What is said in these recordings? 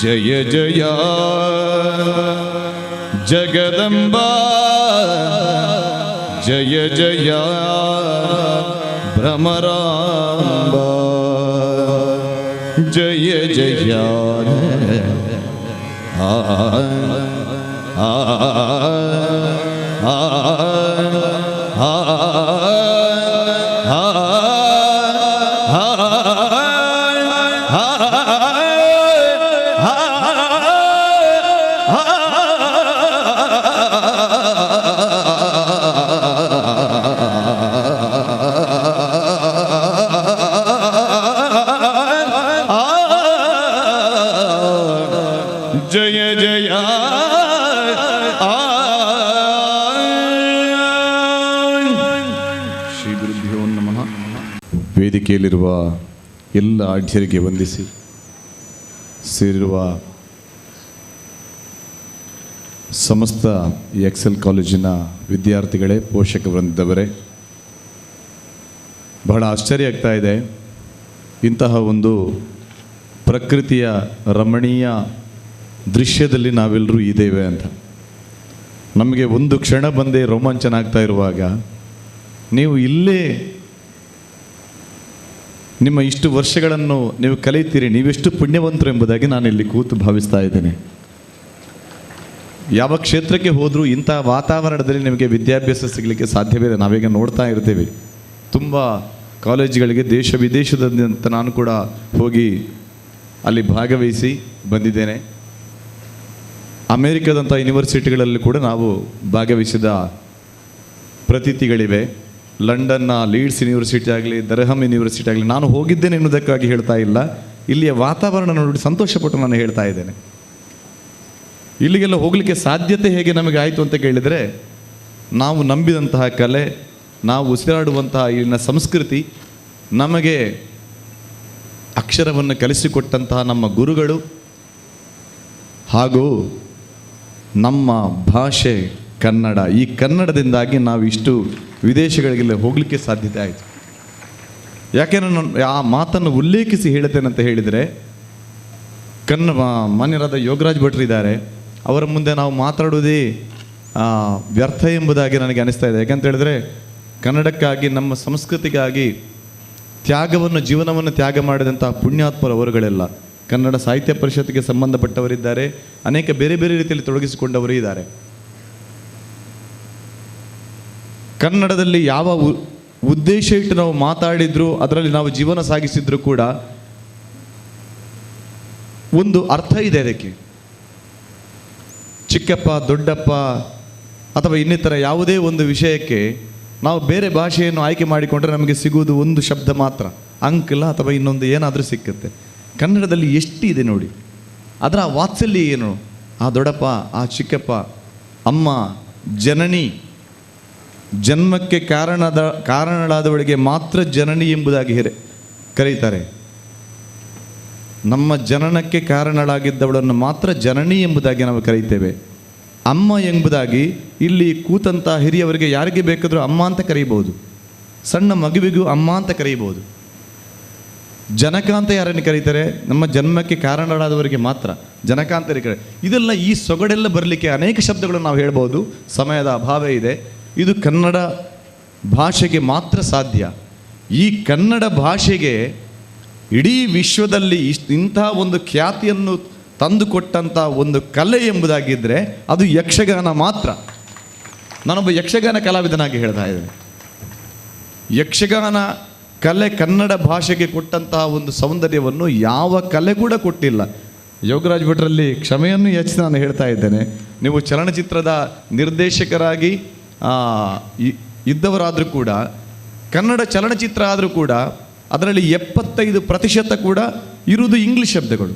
जय जया जगदम्बा जय जया भ्रमराम्बा जय जया आ ವೇದಿಕೆಯಲ್ಲಿರುವ ಎಲ್ಲ ಆಡ್ಯರಿಗೆ ವಂದಿಸಿ ಸೇರಿರುವ ಸಮಸ್ತ ಎಕ್ಸೆಲ್ ಕಾಲೇಜಿನ ವಿದ್ಯಾರ್ಥಿಗಳೇ, ಪೋಷಕ ವೃಂದದವರೇ, ಬಹಳ ಆಶ್ಚರ್ಯ ಆಗ್ತಾ ಇದೆ. ಇಂತಹ ಒಂದು ಪ್ರಕೃತಿಯ ರಮಣೀಯ ದೃಶ್ಯದಲ್ಲಿ ನಾವೆಲ್ಲರೂ ಇದ್ದೇವೆ ಅಂತ. ನಮಗೆ ಒಂದು ಕ್ಷಣ ಬಂದೇ ರೋಮಾಂಚನ ಆಗ್ತಾ ಇರುವಾಗ ನೀವು ಇಲ್ಲೇ ನಿಮ್ಮ ಇಷ್ಟು ವರ್ಷಗಳನ್ನು ನೀವು ಕಲಿತೀರಿ ನೀವೆಷ್ಟು ಪುಣ್ಯವಂತರು ಎಂಬುದಾಗಿ ನಾನು ಇಲ್ಲಿ ಕೂತು ಭಾವಿಸ್ತಾ ಇದ್ದೇನೆ. ಯಾವ ಕ್ಷೇತ್ರಕ್ಕೆ ಹೋದರೂ ಇಂಥ ವಾತಾವರಣದಲ್ಲಿ ನಿಮಗೆ ವಿದ್ಯಾಭ್ಯಾಸ ಸಿಗಲಿಕ್ಕೆ ಸಾಧ್ಯವಿಲ್ಲ ನಾವೀಗ ನೋಡ್ತಾ ಇರ್ತೇವೆ. ತುಂಬ ಕಾಲೇಜುಗಳಿಗೆ ದೇಶ ವಿದೇಶದಂತ ನಾನು ಕೂಡ ಹೋಗಿ ಅಲ್ಲಿ ಭಾಗವಹಿಸಿ ಬಂದಿದ್ದೇನೆ. ಅಮೇರಿಕದಂಥ ಯೂನಿವರ್ಸಿಟಿಗಳಲ್ಲಿ ಕೂಡ ನಾವು ಭಾಗವಹಿಸಿದ ಪ್ರತೀತಿಗಳಿವೆ. ಲಂಡನ್ನ, ಲೀಡ್ಸ್ ಯೂನಿವರ್ಸಿಟಿ ಆಗಲಿ ದರ್ಹಮ್ ಯೂನಿವರ್ಸಿಟಿ ಆಗಲಿ, ನಾನು ಹೋಗಿದ್ದೇನೆ ಎನ್ನುವುದಕ್ಕಾಗಿ ಹೇಳ್ತಾ ಇಲ್ಲ. ಇಲ್ಲಿಯ ವಾತಾವರಣ ನೋಡಿ ಸಂತೋಷಪಟ್ಟು ನಾನು ಹೇಳ್ತಾ ಇದ್ದೇನೆ. ಇಲ್ಲಿಗೆಲ್ಲ ಹೋಗಲಿಕ್ಕೆ ಸಾಧ್ಯತೆ ಹೇಗೆ ನಮಗೆ ಆಯಿತು ಅಂತ ಕೇಳಿದರೆ, ನಾವು ನಂಬಿದಂತಹ ಕಲೆ, ನಾವು ಉಸಿರಾಡುವಂತಹ ಇಲ್ಲಿನ ಸಂಸ್ಕೃತಿ, ನಮಗೆ ಅಕ್ಷರವನ್ನು ಕಲಿಸಿಕೊಟ್ಟಂತಹ ನಮ್ಮ ಗುರುಗಳು ಹಾಗೂ ನಮ್ಮ ಭಾಷೆ ಕನ್ನಡ. ಈ ಕನ್ನಡದಿಂದಾಗಿ ನಾವು ಇಷ್ಟು ವಿದೇಶಗಳಿಗೆಲ್ಲ ಹೋಗಲಿಕ್ಕೆ ಸಾಧ್ಯತೆ ಆಯಿತು. ಯಾಕೆಂದ್ರೆ ನಾನು ಆ ಮಾತನ್ನು ಉಲ್ಲೇಖಿಸಿ ಹೇಳುತ್ತೇನೆ ಅಂತ ಹೇಳಿದರೆ, ಕನ್ನ ಮಾನ್ಯರಾದ ಯೋಗರಾಜ್ ಭಟ್ರು ಇದ್ದಾರೆ. ಅವರ ಮುಂದೆ ನಾವು ಮಾತಾಡುವುದೇ ವ್ಯರ್ಥ ಎಂಬುದಾಗಿ ನನಗೆ ಅನಿಸ್ತಾ ಇದೆ. ಯಾಕಂತ ಹೇಳಿದ್ರೆ, ಕನ್ನಡಕ್ಕಾಗಿ, ನಮ್ಮ ಸಂಸ್ಕೃತಿಗಾಗಿ ತ್ಯಾಗವನ್ನು, ಜೀವನವನ್ನು ತ್ಯಾಗ ಮಾಡಿದಂತಹ ಪುಣ್ಯಾತ್ಮರು ಅವರುಗಳೆಲ್ಲ, ಕನ್ನಡ ಸಾಹಿತ್ಯ ಪರಿಷತ್ಗೆ ಸಂಬಂಧಪಟ್ಟವರಿದ್ದಾರೆ. ಅನೇಕ ಬೇರೆ ಬೇರೆ ರೀತಿಯಲ್ಲಿ ತೊಡಗಿಸಿಕೊಂಡವರು ಇದ್ದಾರೆ. ಕನ್ನಡದಲ್ಲಿ ಯಾವ ಉದ್ದೇಶ ಇಟ್ಟು ನಾವು ಮಾತಾಡಿದ್ರು, ಅದರಲ್ಲಿ ನಾವು ಜೀವನ ಸಾಗಿಸಿದ್ರು ಕೂಡ ಒಂದು ಅರ್ಥ ಇದೆ ಅದಕ್ಕೆ. ಚಿಕ್ಕಪ್ಪ, ದೊಡ್ಡಪ್ಪ ಅಥವಾ ಇನ್ನಿತರ ಯಾವುದೇ ಒಂದು ವಿಷಯಕ್ಕೆ ನಾವು ಬೇರೆ ಭಾಷೆಯನ್ನು ಆಯ್ಕೆ ಮಾಡಿಕೊಂಡ್ರೆ ನಮಗೆ ಸಿಗುವುದು ಒಂದು ಶಬ್ದ ಮಾತ್ರ. ಅಂಕಲ ಅಥವಾ ಇನ್ನೊಂದು ಏನಾದರೂ ಸಿಕ್ಕುತ್ತೆ. ಕನ್ನಡದಲ್ಲಿ ಎಷ್ಟಿದೆ ನೋಡಿ. ಅದರ ವಾತ್ಸಲ್ಯ ಏನು? ಆ ದೊಡ್ಡಪ್ಪ, ಆ ಚಿಕ್ಕಪ್ಪ, ಅಮ್ಮ, ಜನನಿ ಜನ್ಮಕ್ಕೆ ಕಾರಣದ, ಕಾರಣಳಾದವಳಿಗೆ ಮಾತ್ರ ಜನನಿ ಎಂಬುದಾಗಿ ಹೇರೆ, ಕರೀತಾರೆ. ನಮ್ಮ ಜನನಕ್ಕೆ ಕಾರಣಳಾಗಿದ್ದವಳನ್ನು ಮಾತ್ರ ಜನನಿ ಎಂಬುದಾಗಿ ನಾವು ಕರೀತೇವೆ. ಅಮ್ಮ ಎಂಬುದಾಗಿ ಇಲ್ಲಿ ಕೂತಂಥ ಹಿರಿಯವರಿಗೆ ಯಾರಿಗೆ ಬೇಕಾದರೂ ಅಮ್ಮ ಅಂತ ಕರೀಬಹುದು. ಸಣ್ಣ ಮಗುವಿಗೂ ಅಮ್ಮ ಅಂತ ಕರೀಬಹುದು. ಜನಕ ಅಂತ ಯಾರನ್ನು ಕರೀತಾರೆ? ನಮ್ಮ ಜನ್ಮಕ್ಕೆ ಕಾರಣರಾದವರಿಗೆ ಮಾತ್ರ. ಜನಕ ಅಂತ ಇದೆಲ್ಲ ಈ ಸೊಗಡೆಲ್ಲ ಬರಲಿಕ್ಕೆ ಅನೇಕ ಶಬ್ದಗಳನ್ನು ನಾವು ಹೇಳ್ಬೋದು ಸಮಯದ ಅಭಾವ ಇದೆ. ಇದು ಕನ್ನಡ ಭಾಷೆಗೆ ಮಾತ್ರ ಸಾಧ್ಯ. ಈ ಕನ್ನಡ ಭಾಷೆಗೆ ಇಡೀ ವಿಶ್ವದಲ್ಲಿ ಇಷ್ಟು ಇಂತಹ ಒಂದು ಖ್ಯಾತಿಯನ್ನು ತಂದುಕೊಟ್ಟಂಥ ಒಂದು ಕಲೆ ಎಂಬುದಾಗಿದ್ದರೆ ಅದು ಯಕ್ಷಗಾನ ಮಾತ್ರ. ನಾನೊಬ್ಬ ಯಕ್ಷಗಾನ ಕಲಾವಿದನಾಗಿ ಹೇಳ್ತಾ ಇದ್ದೇನೆ. ಯಕ್ಷಗಾನ ಕಲೆ ಕನ್ನಡ ಭಾಷೆಗೆ ಕೊಟ್ಟಂತಹ ಒಂದು ಸೌಂದರ್ಯವನ್ನು ಯಾವ ಕಲೆ ಕೂಡ ಕೊಟ್ಟಿಲ್ಲ. ಯೋಗರಾಜ್ ಭಟ್ರಲ್ಲಿ ಕ್ಷಮೆಯನ್ನು ಹೆಚ್ಚು ನಾನು ಹೇಳ್ತಾ ಇದ್ದೇನೆ. ನೀವು ಚಲನಚಿತ್ರದ ನಿರ್ದೇಶಕರಾಗಿ ಇದ್ದವರಾದರೂ ಕೂಡ, ಕನ್ನಡ ಚಲನಚಿತ್ರ ಆದರೂ ಕೂಡ, ಅದರಲ್ಲಿ ಎಪ್ಪತ್ತೈದು ಪ್ರತಿಶತ ಕೂಡ ಇರುವುದು ಇಂಗ್ಲಿಷ್ ಶಬ್ದಗಳು.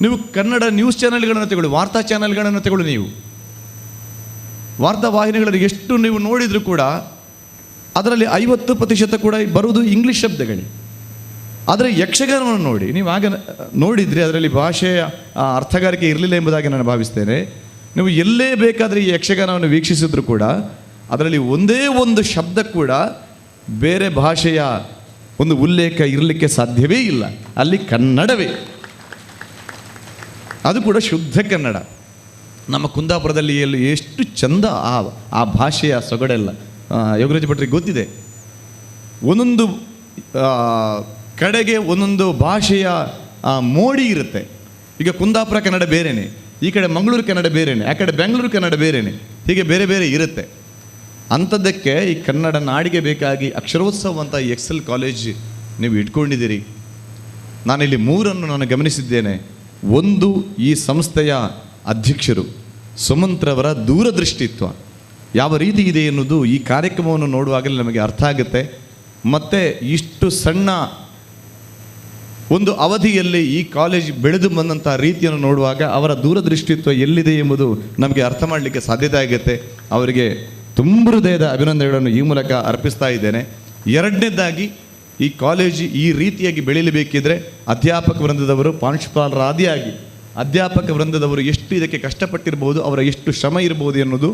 ನೀವು ಕನ್ನಡ ನ್ಯೂಸ್ ಚಾನೆಲ್ಗಳನ್ನು ತಗೊಳ್ಳಿ, ವಾರ್ತಾ ಚಾನೆಲ್ಗಳನ್ನು ತಗೊಳ್ಳಿ ನೀವು. ವಾರ್ತಾ ವಾಹಿನಿಗಳಲ್ಲಿ ಎಷ್ಟು ನೀವು ನೋಡಿದರೂ ಕೂಡ, ಅದರಲ್ಲಿ ಐವತ್ತು ಪ್ರತಿಶತ ಕೂಡ ಬರುವುದು ಇಂಗ್ಲಿಷ್ ಶಬ್ದಗಳೇ. ಆದರೆ ಯಕ್ಷಗಾನವನ್ನು ನೋಡಿ, ನೀವು ಆಗ, ನೋಡಿದರೆ ಅದರಲ್ಲಿ ಭಾಷೆಯ ಅರ್ಥಗಾರಿಕೆ ಇರಲಿಲ್ಲ ಎಂಬುದಾಗಿ ನಾನು ಭಾವಿಸ್ತೇನೆ. ನೀವು ಎಲ್ಲೇ ಬೇಕಾದರೆ ಈ ಯಕ್ಷಗಾನವನ್ನು ವೀಕ್ಷಿಸಿದ್ರು ಕೂಡ ಅದರಲ್ಲಿ ಒಂದೇ ಒಂದು ಶಬ್ದ ಕೂಡ ಬೇರೆ ಭಾಷೆಯ ಒಂದು ಉಲ್ಲೇಖ ಇರಲಿಕ್ಕೆ ಸಾಧ್ಯವೇ ಇಲ್ಲ. ಅಲ್ಲಿ ಕನ್ನಡವೇ. ಅದು ಕೂಡ ಶುದ್ಧ ಕನ್ನಡ. ನಮ್ಮ ಕುಂದಾಪುರದಲ್ಲಿ ಎಲ್ಲಿ ಎಷ್ಟು ಚಂದ ಆ ಆ ಭಾಷೆಯ ಸೊಗಡೆಲ್ಲ. ಯೋಗರಾಜ ಭಟ್ರಿಗೆ ಗೊತ್ತಿದೆ. ಒಂದೊಂದು ಕಡೆಗೆ ಒಂದೊಂದು ಭಾಷೆಯ ಮೋಡಿ ಇರುತ್ತೆ. ಈಗ ಕುಂದಾಪುರ ಕನ್ನಡ ಬೇರೆನೆ. ಈ ಕಡೆ ಮಂಗಳೂರು, ಕನ್ನಡ ಬೇರೆನೆ, ಆ ಕಡೆ ಬೆಂಗಳೂರು, ಕನ್ನಡ ಬೇರೆನೆ. ಹೀಗೆ ಬೇರೆ ಬೇರೆ ಇರುತ್ತೆ. ಅಂಥದ್ದಕ್ಕೆ ಈ ಕನ್ನಡ ನಾಡಿಗೆ ಬೇಕಾಗಿ ಅಕ್ಷರೋತ್ಸವ ಅಂತ ಎಕ್ಸ್ ಎಲ್ ಕಾಲೇಜ್ ನೀವು ಇಟ್ಕೊಂಡಿದ್ದೀರಿ. ನಾನಿಲ್ಲಿ ಮೂರನ್ನು ನಾನು ಗಮನಿಸಿದ್ದೇನೆ. ಒಂದು ಈ ಸಂಸ್ಥೆಯ ಅಧ್ಯಕ್ಷರು ಸುಮಂತ್ರವರ ದೂರದೃಷ್ಟಿತ್ವ. ಯಾವ ರೀತಿ ಇದೆ ಎನ್ನುವುದು ಈ ಕಾರ್ಯಕ್ರಮವನ್ನು ನೋಡುವಾಗಲೇ ನಮಗೆ ಅರ್ಥ ಆಗುತ್ತೆ. ಮತ್ತು ಇಷ್ಟು ಸಣ್ಣ ಒಂದು ಅವಧಿಯಲ್ಲಿ ಈ ಕಾಲೇಜ್ ಬೆಳೆದು ಬಂದಂಥ ರೀತಿಯನ್ನು ನೋಡುವಾಗ ಅವರ ದೂರದೃಷ್ಟಿತ್ವ ಎಲ್ಲಿದೆ ಎಂಬುದು ನಮಗೆ ಅರ್ಥ ಮಾಡಲಿಕ್ಕೆ ಸಾಧ್ಯತೆ ಆಗುತ್ತೆ. ಅವರಿಗೆ ತುಂಬ ಹೃದಯದ ಅಭಿನಂದನೆಗಳನ್ನು ಈ ಮೂಲಕ ಅರ್ಪಿಸ್ತಾ ಇದ್ದೇನೆ. ಎರಡನೇದಾಗಿ, ಈ ಕಾಲೇಜು ಈ ರೀತಿಯಾಗಿ ಬೆಳೀಲಿಬೇಕಿದ್ರೆ ಅಧ್ಯಾಪಕ ವೃಂದದವರು ಪ್ರಾಂಶುಪಾಲರ ಆದಿಯಾಗಿ ಅಧ್ಯಾಪಕ ವೃಂದದವರು ಎಷ್ಟು ಇದಕ್ಕೆ ಕಷ್ಟಪಟ್ಟಿರ್ಬೋದು, ಅವರ ಎಷ್ಟು ಶ್ರಮ ಇರಬಹುದು ಎನ್ನುವುದು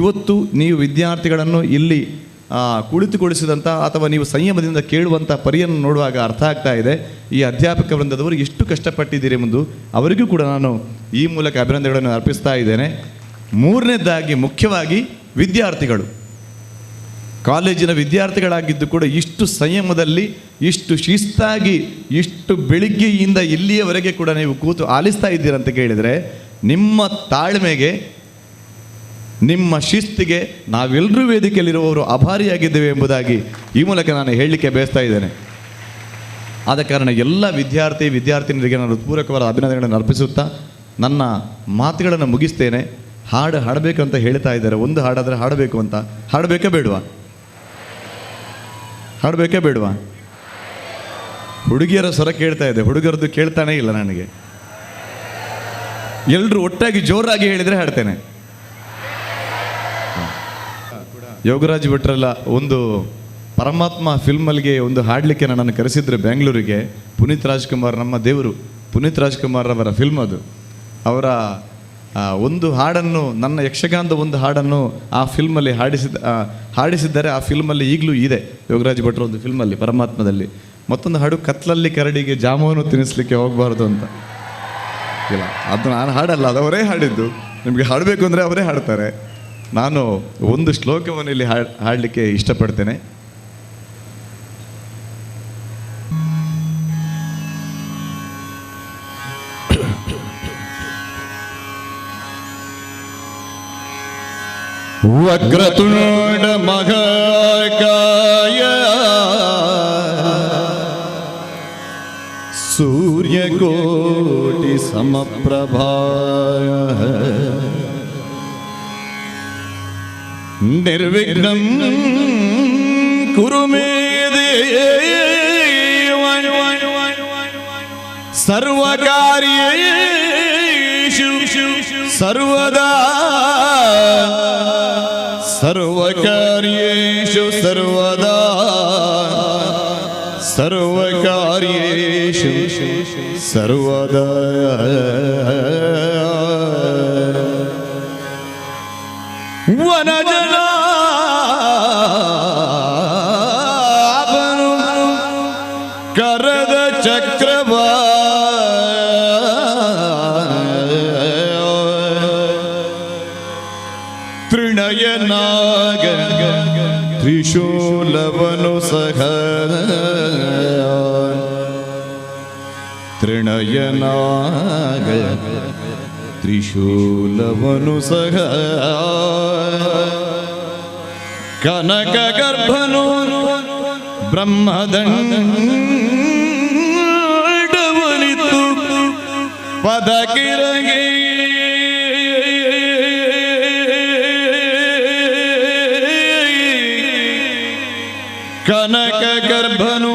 ಇವತ್ತು ನೀವು ವಿದ್ಯಾರ್ಥಿಗಳನ್ನು ಇಲ್ಲಿ ಕುಳಿತುಗೊಳಿಸಿದಂಥ ಅಥವಾ ನೀವು ಸಂಯಮದಿಂದ ಕೇಳುವಂಥ ಪರಿಯನ್ನು ನೋಡುವಾಗ ಅರ್ಥ ಆಗ್ತಾ ಇದೆ. ಈ ಅಧ್ಯಾಪಕ ವೃಂದದವರು ಎಷ್ಟು ಕಷ್ಟಪಟ್ಟಿದ್ದೀರಿ ಎಂದು ಅವರಿಗೂ ಕೂಡ ನಾನು ಈ ಮೂಲಕ ಅಭಿನಂದನೆಗಳನ್ನು ಅರ್ಪಿಸ್ತಾ ಇದ್ದೇನೆ. ಮೂರನೇದಾಗಿ ಮುಖ್ಯವಾಗಿ ವಿದ್ಯಾರ್ಥಿಗಳು. ಕಾಲೇಜಿನ ವಿದ್ಯಾರ್ಥಿಗಳಾಗಿದ್ದು ಕೂಡ ಇಷ್ಟು ಸಂಯಮದಲ್ಲಿ, ಇಷ್ಟು ಶಿಸ್ತಾಗಿ, ಇಷ್ಟು ಬೆಳಿಗ್ಗೆಯಿಂದ ಇಲ್ಲಿಯವರೆಗೆ ಕೂಡ ನೀವು ಕೂತು ಆಲಿಸ್ತಾ ಇದ್ದೀರಂತ ಕೇಳಿದರೆ ನಿಮ್ಮ ತಾಳ್ಮೆಗೆ ನಿಮ್ಮ ಶಿಸ್ತಿಗೆ ನಾವೆಲ್ಲರೂ ವೇದಿಕೆಯಲ್ಲಿರುವವರು ಅಭಾರಿಯಾಗಿದ್ದೇವೆ ಎಂಬುದಾಗಿ ಈ ಮೂಲಕ ನಾನು ಹೇಳಲಿಕ್ಕೆ ಬಯಸ್ತಾ ಇದ್ದೇನೆ. ಆದ ಕಾರಣ ಎಲ್ಲ ವಿದ್ಯಾರ್ಥಿ, ವಿದ್ಯಾರ್ಥಿನಿಯರಿಗೆ ನಾನು ಹೃತ್ಪೂರ್ವಕವಾದ ಅಭಿನಂದನೆಗಳನ್ನು ಅರ್ಪಿಸುತ್ತಾ ನನ್ನ ಮಾತುಗಳನ್ನು ಮುಗಿಸ್ತೇನೆ. ಹಾಡು ಹಾಡಬೇಕು ಅಂತ ಹೇಳ್ತಾ ಇದ್ದಾರೆ. ಒಂದು ಹಾಡಾದರೆ ಹಾಡಬೇಕು ಅಂತ. ಹಾಡಬೇಕೇ ಬೇಡವಾ? ಹಾಡಬೇಕೇ ಬೇಡವಾ? ಹುಡುಗಿಯರ ಸ್ವರ ಕೇಳ್ತಾ ಇದೆ. ಹುಡುಗರದ್ದು ಕೇಳ್ತಾನೇ ಇಲ್ಲ ನನಗೆ. ಎಲ್ಲರೂ ಒಟ್ಟಾಗಿ ಜೋರಾಗಿ ಹೇಳಿದರೆ ಹಾಡ್ತೇನೆ. ಯೋಗರಾಜ್ ಭಟ್ರಲ್ಲ ಒಂದು ಪರಮಾತ್ಮ ಫಿಲ್ಮಲ್ಲಿಗೆ ಒಂದು ಹಾಡಲಿಕ್ಕೆ ನನ್ನನ್ನು ಕರೆಸಿದ್ರು ಬೆಂಗಳೂರಿಗೆ. ಪುನೀತ್ ರಾಜ್ಕುಮಾರ್ ನಮ್ಮ ದೇವರು. ಪುನೀತ್ ರಾಜ್ಕುಮಾರ್ ಅವರ ಫಿಲ್ಮ್ ಅದು. ಅವರ ಒಂದು ಹಾಡನ್ನು, ನನ್ನ ಯಕ್ಷಗಾನದ ಒಂದು ಹಾಡನ್ನು ಆ ಫಿಲ್ಮಲ್ಲಿ ಹಾಡಿಸಿದ ಹಾಡಿಸಿದ್ದಾರೆ ಆ ಫಿಲ್ಮಲ್ಲಿ ಈಗಲೂ ಇದೆ. ಯೋಗರಾಜ್ ಭಟ್ರ ಒಂದು ಫಿಲ್ಮಲ್ಲಿ ಪರಮಾತ್ಮದಲ್ಲಿ. ಮತ್ತೊಂದು ಹಾಡು, ಕತ್ಲಲ್ಲಿ ಕರಡಿಗೆ ಜಾಮೂನು ತಿನ್ನಿಸ್ಲಿಕ್ಕೆ ಹೋಗಬಾರ್ದು ಅಂತ. ಇಲ್ಲ, ಅದು ನಾನು ಹಾಡಲ್ಲ, ಅದು ಅವರೇ ಹಾಡಿದ್ದು. ನಿಮಗೆ ಹಾಡಬೇಕು ಅಂದರೆ ಅವರೇ ಹಾಡ್ತಾರೆ. ನಾನು ಒಂದು ಶ್ಲೋಕವನ್ನು ಇಲ್ಲಿ ಹಾಡ್ ಹಾಡಲಿಕ್ಕೆ ಇಷ್ಟಪಡ್ತೇನೆ. ವಕ್ರತುಂಡ ಮಹಾಕಾಯ ಸೂರ್ಯಕೋಟಿ ಸಮಪ್ರಭಾ നിർവിഘ്നം കുറുമേത് സർവകാര്യേഷു സർവദാ സർവകാര്യേഷു സർവദാ സർവകാര്യേഷു സർവദാ വനജന ತೃಣಯನಾಗ ತ್ರಿಶೂಲವನು ಸಹ. ತ್ರಿಣಯನಾಗ ತ್ರಿಶೂಲವನು ಸಹ. ಕನಕ ಗರ್ಭನು ಬ್ರಹ್ಮದಂಡವನಿತು. ಪದ ಪದಕಿರಗೆ ಕನಕ ಗರ್ಭನು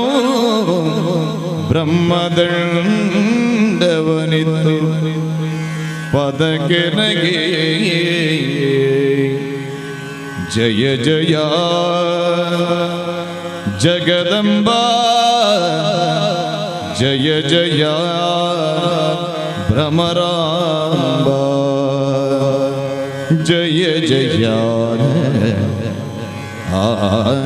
ಬ್ರಹ್ಮದಂಡವನಿತು ಪದಕಿರಗೆ ಜಯ ಜಯ ಜಗದಂಬಾ ಜಯ ಜಯ ಭ್ರಮರಾಂಬ ಜಯ ಜಯ ಆ ಆ ಆ ಆ ಆ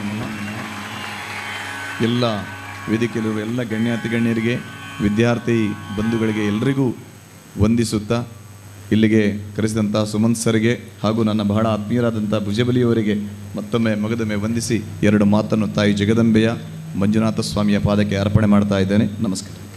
ನಮ್ಮನ್ನು ಎಲ್ಲ ವೇದಿಕೆಯಲ್ಲಿರುವ ಎಲ್ಲ ಗಣ್ಯಾತಿ ಗಣ್ಯರಿಗೆ, ವಿದ್ಯಾರ್ಥಿ ಬಂಧುಗಳಿಗೆ ಎಲ್ಲರಿಗೂ ವಂದಿಸುತ್ತಾ, ಇಲ್ಲಿಗೆ ಕರೆಸಿದಂಥ ಸುಮಂತ್ ಸರ್ಗೆ ಹಾಗೂ ನನ್ನ ಬಹಳ ಆತ್ಮೀಯರಾದಂಥ ಭುಜಬಲಿಯವರಿಗೆ ಮತ್ತೊಮ್ಮೆ ಮಗದೊಮ್ಮೆ ವಂದಿಸಿ ಎರಡು ಮಾತನ್ನು ತಾಯಿ ಜಗದಂಬೆಯ ಮಂಜುನಾಥ ಸ್ವಾಮಿಯ ಪಾದಕ್ಕೆ ಅರ್ಪಣೆ ಮಾಡ್ತಾ ಇದ್ದೇನೆ. ನಮಸ್ಕಾರ.